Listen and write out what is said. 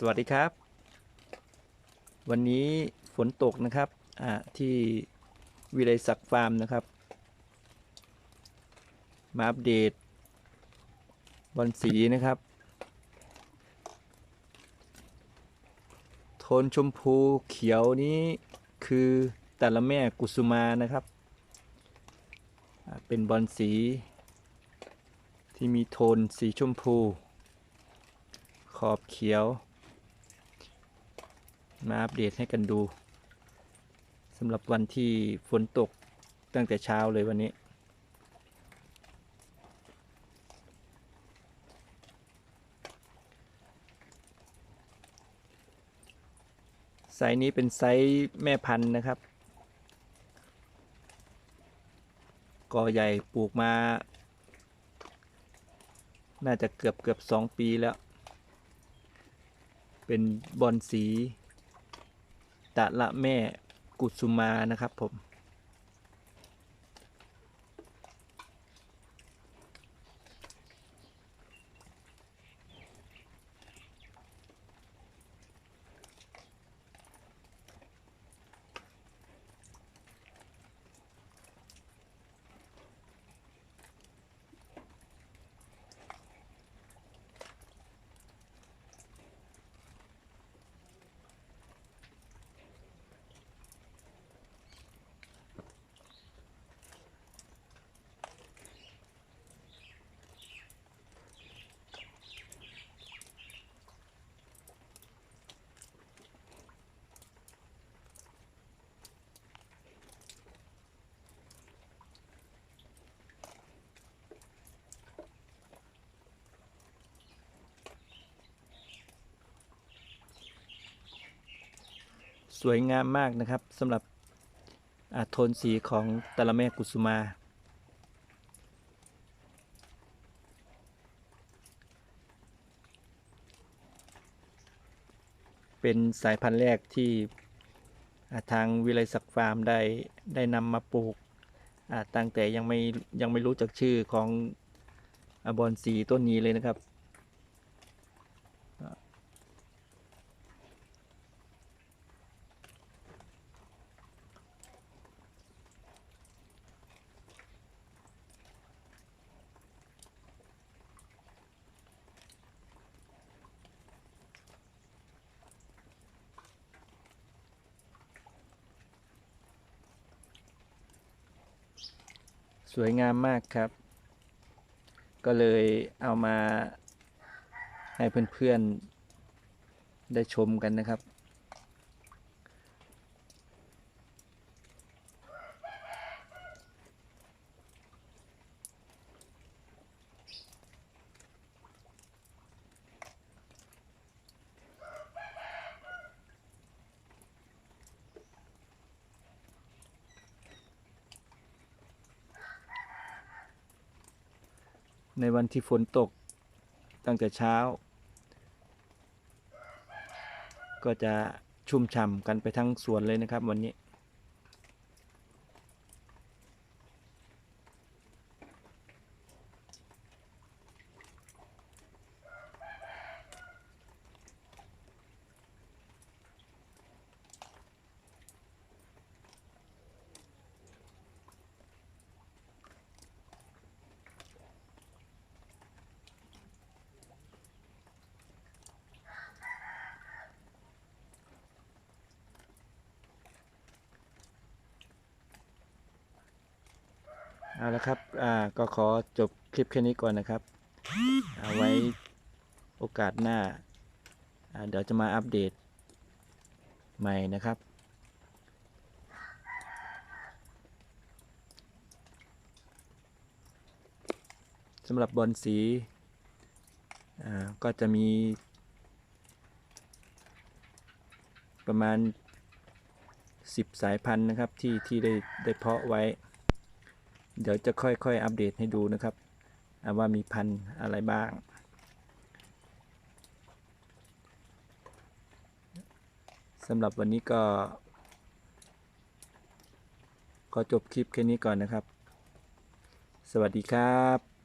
สวัสดีครับ วันนี้ฝนตกนะครับที่วิไลศักดิ์ฟาร์มนะครับ มาอัปเดตบอลสีนะครับ โทนชมพูเขียวนี้คือแต่ละแม่กุสุมานะครับ เป็นบอลสีที่มีโทนสีชมพู ขอบเขียว มาอัปเดตให้กันดูสำหรับวันที่ฝนตกตั้งแต่เช้าเลยวันนี้ ไซส์นี้เป็นไซส์แม่พันธุ์นะครับกอใหญ่ปลูกมา น่าจะเกือบเกือบสองปีแล้ว เป็นบอลสี ตะละแม่กุสุมานะครับผม สวยงามมากนะครับสำหรับอาโทนสีของตะละแม่กุสุมา เป็นสายพันธุ์แรกที่อาทางวิไลศักดิ์ฟาร์มได้ได้นำมาปลูกอาตั้งแต่ยังไม่ยังไม่รู้จักชื่อของอาบอนสีต้นนี้เลยนะครับ วยงามมากครับ ก็เลยเอามาให้เพื่อนๆ ได้ชมกันนะครับ ในวันที่ฝนตกตั้งแต่เช้า ก็จะชุ่มฉ่ำกันไปทั้งสวนเลยนะครับวันนี้ เอาละครับอ่าก็ขอจบคลิปแค่นี้ก่อนนะครับ เอาไว้โอกาสหน้าอ่าเดี๋ยวจะมาอัปเดตใหม่นะครับ สำหรับบอลสีอ่าก็จะมี ประมาณ 10 สายพันธุ์นะครับที่ที่ได้ได้เพาะไว้ เดี๋ยวจะค่อยๆอัปเดตให้ดูนะครับ ว่ามีพันธุ์อะไรบ้าง สำหรับวันนี้ก็ก็จบคลิปแค่นี้ก่อนนะครับ สวัสดีครับ